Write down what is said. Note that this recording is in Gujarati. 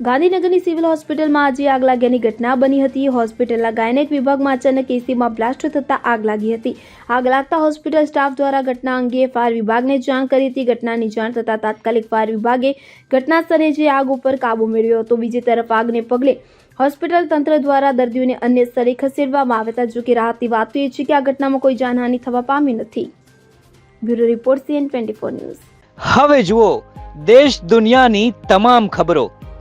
ગાંધીનગરની સિવિલ હોસ્પિટલમાં આજે આગ લાગ્યાની ઘટના બની હતી. હોસ્પિટલના ગાયનેક વિભાગમાં અચાનક એસીમાં બ્લાસ્ટ થતાં આગ લાગી હતી. આગ લાગતા હોસ્પિટલ સ્ટાફ દ્વારા ઘટના અંગે ફાયર વિભાગને જાણ કરી હતી. ઘટનાની જાણ થતાં તાત્કાલિક ફાયર વિભાગે ઘટના સ્થળે જે આગ ઉપર કાબુ મેળવ્યો હતો. બીજી તરફ આગને પગલે હોસ્પિટલ તંત્ર દ્વારા દર્દીઓને અન્ય સ્થળે ખસેડવામાં આવ્યા હતા. જોકે રાહતની વાત એ છે કે આ ઘટનામાં કોઈ જાનહાનિ થવા પામી નથી. Bureau report CN twenty four news. હવે જુઓ, દેશ દુનિયાની તમામ ખબરો.